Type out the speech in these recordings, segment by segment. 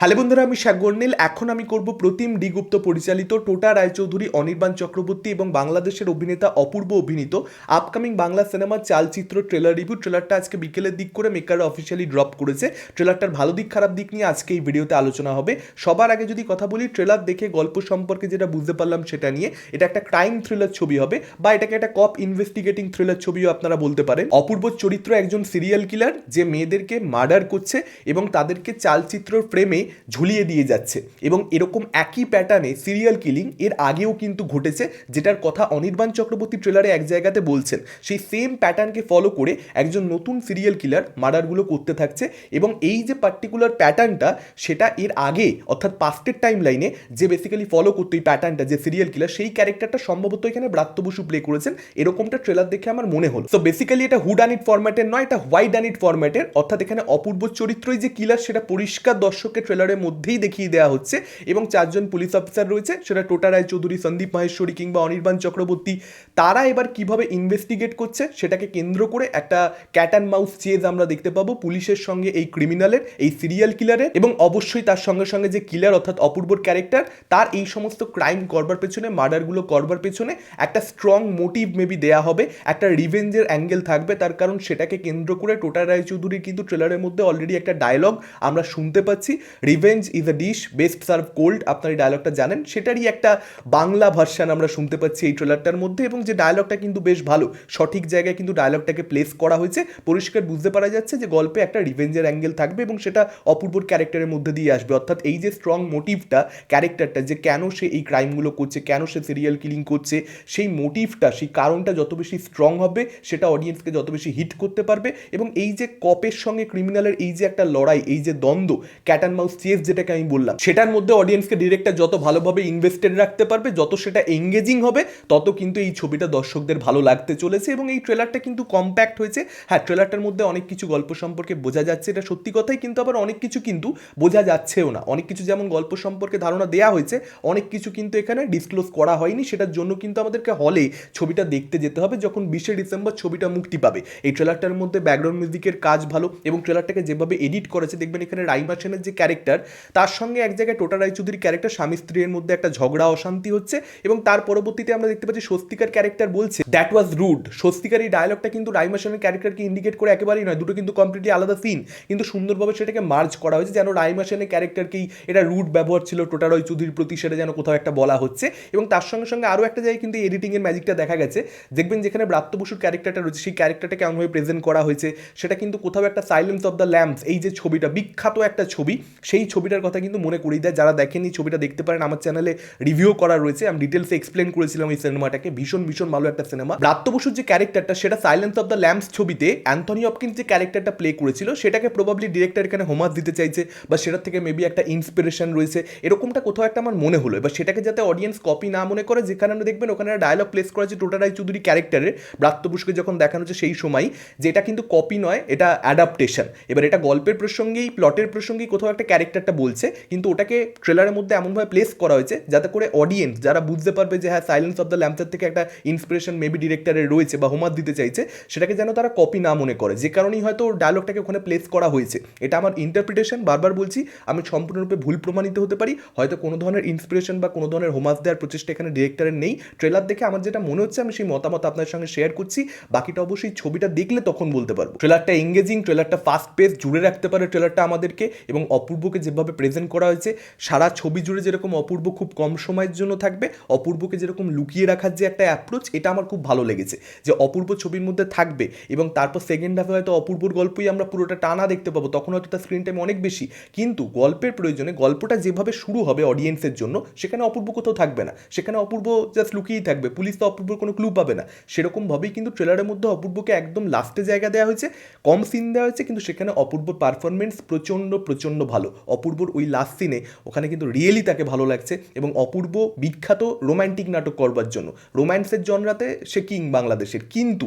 Hello বন্ধুরা, আমি সাগরনীল এখন আমি করব প্রতিম ডিগুপ্ত পরিচালিত টোটা রায়চৌধুরী, অনির্বাণ চক্রবর্তী এবং বাংলাদেশের অভিনেতা অপূর্ব অভিনীত আপকামিং বাংলা সিনেমার চালচিত্র ট্রেলার রিভিউ ট্রেলারটা আজকে বিকেলের দিক করে মেকাররা অফিসিয়ালি ড্রপ করেছে। ট্রেলারটার ভালো দিক, খারাপ দিক নিয়ে আজকে এই ভিডিওতে আলোচনা হবে। সবার আগে যদি কথা বলি ট্রেলার দেখে গল্প সম্পর্কে যেটা বুঝতে পারলাম সেটা নিয়ে, এটা একটা ক্রাইম থ্রিলার ছবি হবে বা এটাকে একটা কপ ইনভেস্টিগেটিং থ্রিলার ছবিও আপনারা বলতে পারেন। অপূর্ব চরিত্র একজন সিরিয়াল কিলার যে মেয়েদেরকে মার্ডার করছে এবং তাদেরকে চালচিত্র ফ্রেমে ঝুলিয়ে দিয়ে যাচ্ছে। এবং এরকম একই প্যাটার্নে সিরিয়াল কিলিং এর আগেও কিন্তু ঘটেছে, যেটার কথা অনির্বাণ চক্রবর্তী ট্রেলারে এক জায়গাতে বলছেন। সেই সেম প্যাটার্নকে ফলো করে একজন নতুন সিরিয়াল কিলার মার্ডারগুলো করতে থাকছে এবং এই যে পার্টিকুলার প্যাটার্নটা সেটা এর আগে, অর্থাৎ পাস্টের টাইম লাইনে যে বেসিক্যালি ফলো করতো এই প্যাটার্নটা যে সিরিয়াল কিলার সেই ক্যারেক্টারটা সম্ভবত এখানে ব্রাত্য বসু প্লে করেছেন। এরকমটা ট্রেলার দেখে আমার মনে হলো। তো বেসিক্যালি এটা হুড আনিট ফরম্যাটের নয়, এটা হোয়াইট আনিট ফরম্যাটের অর্থাৎ এখানে অপূর্ব চরিত্রই যে কিলার সেটা পরিষ্কার দর্শকের ট্রেলারের মধ্যেই দেখিয়ে দেওয়া হচ্ছে এবং চারজন পুলিশ অফিসার রয়েছে, সেটা টোটা রায় চৌধুরী সন্দীপ মাহেশ্বরী কিংবা অনির্বাণ চক্রবর্তী, তারা এবার কীভাবে ইনভেস্টিগেট করছে সেটাকে কেন্দ্র করে একটা ক্যাট অ্যান্ড মাউস চেজ আমরা দেখতে পাবো পুলিশের সঙ্গে এই ক্রিমিনালের এই সিরিয়াল কিলারের এবং অবশ্যই তার সঙ্গে সঙ্গে যে কিলার অর্থাৎ অপূর্বর ক্যারেক্টার তার এই সমস্ত ক্রাইম করবার পেছনে মার্ডারগুলো করবার পেছনে একটা স্ট্রং মোটিভ মেবি দেয়া হবে, একটা রিভেঞ্জের অ্যাঙ্গেল থাকবে, তার কারণ সেটাকে কেন্দ্র করে টোটা রায়চৌধুরীর কিন্তু ট্রেলারের মধ্যে অলরেডি একটা ডায়লগ আমরা শুনতে পাচ্ছি। Revenge is a dish best serve cold আপনার এই ডায়লগটা জানেন। সেটারই একটা বাংলা ভার্সান আমরা শুনতে পাচ্ছি এই ট্রেলারটার মধ্যে এবং যে ডায়লগটা কিন্তু বেশ ভালো, সঠিক জায়গায় কিন্তু ডায়লগটাকে প্লেস করা হয়েছে। পরিষ্কার বুঝতে পারা যাচ্ছে যে গল্পে একটা রিভেঞ্জের অ্যাঙ্গেল থাকবে এবং সেটা অপূর্বর ক্যারেক্টারের মধ্যে দিয়ে আসবে। অর্থাৎ এই যে স্ট্রং মোটিভটা ক্যারেক্টারটা যে কেন সে এই ক্রাইমগুলো করছে, কেন সে সিরিয়াল কিলিং করছে, সেই মোটিভটা সেই কারণটা যত বেশি স্ট্রং হবে, সেটা অডিয়েন্সকে যত বেশি হিট করতে পারবে এবং এই যে কপের সঙ্গে ক্রিমিনালের এই যে একটা লড়াই, এই যে দ্বন্দ্ব ক্যাট অ্যান্ড মাউস চেস যেটাকে আমি বললাম, সেটার মধ্যে অডিয়েন্সকে ডিরেক্টর যত ভালোভাবে ইনভেস্টেড রাখতে পারবে, যত সেটা এঙ্গেজিং হবে, তত কিন্তু এই ছবিটা দর্শকদের ভালো লাগতে চলেছে এবং এই ট্রেলারটা কিন্তু কম্প্যাক্ট হয়েছে। হ্যাঁ ট্রেলারটার মধ্যে অনেক কিছু গল্প সম্পর্কে বোঝা যাচ্ছে, এটা সত্যি কথাই কিন্তু আবার অনেক কিছু কিন্তু বোঝা যাচ্ছেও না। অনেক কিছু যেমন গল্প সম্পর্কে ধারণা দেওয়া হয়েছে, অনেক কিছু কিন্তু এখানে ডিসক্লোজ করা হয়নি, সেটার জন্য কিন্তু আমাদেরকে হলে ছবিটা দেখতে যেতে হবে যখন বিশে ডিসেম্বর ছবিটা মুক্তি পাবে। এই ট্রেলারটার মধ্যে ব্যাকগ্রাউন্ড মিউজিকের কাজ ভালো এবং ট্রেলারটাকে যেভাবে এডিট করেছে, দেখবেন এখানে রাইমা সেনের যে ক্যারেক্টার তার সঙ্গে এক জায়গায় টোটা রায়চৌধুরীর ক্যারেক্টার স্বামী স্ত্রীর মধ্যে একটা ঝগড়া, অশান্তি হচ্ছে এবং তার পরবর্তীতে আমরা দেখতে পাচ্ছি স্বস্তিকার ক্যারেক্টার বলছে দ্যাট ওয়াজ রুড স্বস্তিকার এই ডায়লগটা কিন্তু রাইমা সেনের ক্যারেক্টারকে ইন্ডিকেট করে একেবারেই নয়, দুটো কিন্তু কমপ্লিটলি আলাদা সিন কিন্তু সুন্দরভাবে সেটাকে মার্জ করা হয়েছে যেন রাইমা সেনের ক্যারেক্টারকেই এটা রুড ব্যবহার ছিল টোটা রয় চৌধুরীর প্রতি, সেটা যেন কোথাও একটা বলা হচ্ছে। এবং তার সঙ্গে সঙ্গে আরও একটা জায়গায় কিন্তু এডিটিংয়ের ম্যাজিকটা দেখা গেছে। দেখবেন যেখানে ব্রাত্য বসুর ক্যারেক্টারটা রয়েছে, সেই ক্যারেক্টারটাকে কেমনভাবে প্রেজেন্ট করা হয়েছে। সেটা কিন্তু কোথাও একটা সাইলেন্স অফ দ্য ল্যাম্পস এই যে ছবিটা, বিখ্যাত একটা ছবি সেই ছবিটার কথা কিন্তু মনে করিয়ে দেয়। যারা দেখেনি ছবিটা, দেখতে পারেন। আমার চ্যানেলে রিভিউ করা রয়েছে। আমি ডিটেলসে এক্সপ্লেন করেছিলাম এই সিনেমাটাকে। ভীষণ ভীষণ ভালো একটা সিনেমা। ব্রাত্য বসুর যে ক্যারেক্টারটা সেটা সাইলেন্স অফ দ্য ল্যাম্পস ছবিতে অ্যান্থনি অপকিন্স যে ক্যারেক্টারটা প্লে করেছিল, সেটাকে প্রবাবলি ডিরেক্টর এখানে হোমাস দিতে চাইছে বা সেটার থেকে মেবি একটা ইন্সপিরেশন রয়েছে। এরকমটা কোথাও একটা আমার মনে হলো। এবার সেটাকে যাতে অডিয়েন্স কপি না মনে করে, যেখানে আমরা দেখবেন ওখানে ডায়লগ প্লেস করা আছে টোটা রায় চৌধুরী ক্যারেক্টারের ব্রাত্য বসুকে যখন দেখানো হচ্ছে সেই সময় যে এটা কিন্তু কপি নয়, এটা অ্যাডাপ্টেশন এবার এটা গল্পের প্রসঙ্গেই প্লটের প্রসঙ্গেই কোথাও একটা ক্যারেক্টারটা বলছে, কিন্তু ওটাকে ট্রেলারের মধ্যে এমনভাবে প্লেস করা হয়েছে যাতে করে অডিয়েন্স যারা বুঝতে পারবে যে হ্যাঁ সাইলেন্স অফ দ্য ল্যাম্পসের থেকে একটা ইন্সপিরেশন মেবি ডিরেক্টরের রয়েছে বা হোমার দিতে চাইছে, সেটাকে যেন তারা কপি না মনে করে। যে কারণেই হয়তো ডায়লগটাকে ওখানে প্লেস করা হয়েছে। এটা আমার ইন্টারপ্রিটেশন বারবার বলছি, আমি সম্পূর্ণরূপে ভুল প্রমাণিত হতে পারি। হয়তো কোনো ধরনের ইন্সপিরেশন বা কোনো ধরনের হোমাস দেওয়ার প্রচেষ্টা এখানে ডিরেক্টরের নেই। ট্রেলার দেখে আমার যেটা মনে হচ্ছে, আমি সেই মতামত আপনার সঙ্গে শেয়ার করছি। বাকিটা অবশ্যই ছবিটা দেখলে তখন বলতে পারব। ট্রেলারটা এঙ্গেজিং ট্রেলারটা ফাস্ট পেস জুড়ে রাখতে পারে ট্রেলারটা আমাদেরকে এবং অপূর্বকে যেভাবে প্রেজেন্ট করা হয়েছে, সারা ছবি জুড়ে যেরকম অপূর্ব খুব কম সময়ের জন্য থাকবে, অপূর্বকে যেরকম লুকিয়ে রাখার যে একটা অ্যাপ্রোচ এটা আমার খুব ভালো লেগেছে। যে অপূর্ব ছবির মধ্যে থাকবে এবং তারপর সেকেন্ড হাফে হয়তো অপূর্বর গল্পই আমরা পুরোটা টানা দেখতে পাবো, তখন হয়তো তার স্ক্রিন টাইম অনেক বেশি। কিন্তু গল্পের প্রয়োজনে গল্পটা যেভাবে শুরু হবে অডিয়েন্সের জন্য, সেখানে অপূর্ব কোথাও থাকবে না। সেখানে অপূর্ব জাস্ট লুকিয়েই থাকবে পুলিশ তো অপূর্বর কোনো ক্লু পাবে না। সেরকমভাবেই কিন্তু ট্রেলারের মধ্যে অপূর্বকে একদম লাস্টে জায়গা দেওয়া হয়েছে, কম সিন দেওয়া হয়েছে, কিন্তু সেখানে অপূর্ব পারফরমেন্স প্রচণ্ড প্রচণ্ড ভালো। অপূর্বর ওই লাস্ট সিনে ওখানে কিন্তু রিয়েলি তাকে ভালো লাগছে এবং অপূর্ব বিখ্যাত রোম্যান্টিক নাটক করবার জন্য। রোম্যান্সের জনরাতে সে কিং বাংলাদেশের। কিন্তু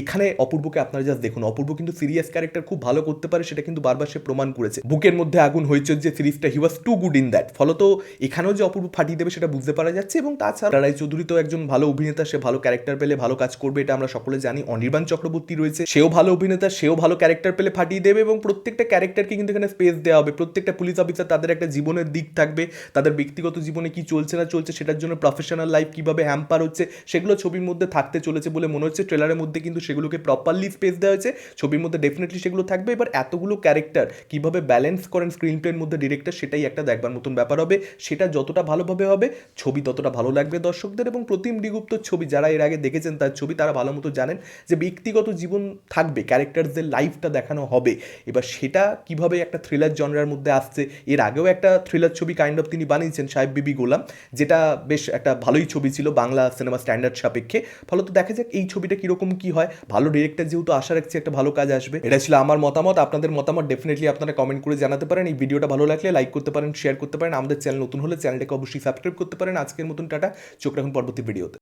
এখানে অপূর্বকে আপনারা জাস্ট দেখুন, অপূর্ব কিন্তু সিরিয়াস ক্যারেক্টার খুব ভালো করতে পারে সেটা কিন্তু বারবার সে প্রমাণ করেছে। বুকের মধ্যে আগুন হয়েছে যে সিরিজটা he was too good in that ফলত এখানেও যে অপূর্ব ফাটিয়ে দেবে সেটা বুঝতে পারা যাচ্ছে এবং তাছাড়া রায় চৌধুরী তো একজন ভালো অভিনেতা, সে ভালো ক্যারেক্টার পেলে ভালো কাজ করবে এটা আমরা সকলে জানি। অনির্বাণ চক্রবর্তী রয়েছে, সেও ভালো অভিনেতা, সেও ভালো ক্যারেক্টার পেলে ফাটিয়ে দেবে এবং প্রত্যেকটা ক্যারেক্টারকে কিন্তু এখানে স্পেস দেওয়া হবে। প্রত্যেকটা পুলিশ অফিসার তাদের একটা জীবনের দিক থাকবে, তাদের ব্যক্তিগত জীবনে কি চলছে না চলছে, সেটার জন্য প্রফেশনাল লাইফ কীভাবে হ্যাম্পার হচ্ছে, সেগুলো ছবির মধ্যে থাকতে চলেছে বলে মনে হচ্ছে। ট্রেলারের মধ্যে কিন্তু সেগুলোকে প্রপারলি স্পেস দেওয়া হয়েছে। ছবির মধ্যে ডেফিনেটলি সেগুলো থাকবে। এবার এতগুলো ক্যারেক্টার কীভাবে ব্যালেন্স করেন স্ক্রিন প্লের মধ্যে ডিরেক্টর সেটাই একটা দেখবার মতন ব্যাপার হবে। সেটা যতটা ভালোভাবে হবে, ছবি ততটা ভালো লাগবে দর্শকদের এবং প্রতিম ডিগুপ্তর ছবি যারা এর আগে দেখেছেন তার ছবি তারা ভালো মতো জানেন যে ব্যক্তিগত জীবন থাকবে ক্যারেক্টারসদের লাইফটা দেখানো হবে। এবার সেটা কীভাবে একটা থ্রিলার জনরার মধ্যে আসছে এর আগেও একটা থ্রিলার ছবি কাইন্ড অফ তিনি বানিয়েছেন, সাহেব বিবি গোলাম, যেটা বেশ একটা ভালোই ছবি ছিল বাংলা সিনেমা স্ট্যান্ডার্ড সাপেক্ষে। ফলত দেখা যাক এই ছবিটা কীরকম কি হয়। ভালো ডিরেক্টর যেহেতু আশা রাখছি একটা ভালো কাজ আসবে। এটা ছিল আমার মতামত। আপনাদের মতামত ডেফিনেটলি আপনারা কমেন্ট করে জানাতে পারেন। এই ভিডিওটা ভালো লাগলে লাইক করতে পারেন শেয়ার করতে পারেন। আমাদের চ্যানেল নতুন হলে চ্যানেলটাকে অবশ্যই সাবস্ক্রাইব করতে পারেন। আজকের মতন টাটা। চোখ রাখুন পরবর্তী ভিডিওতে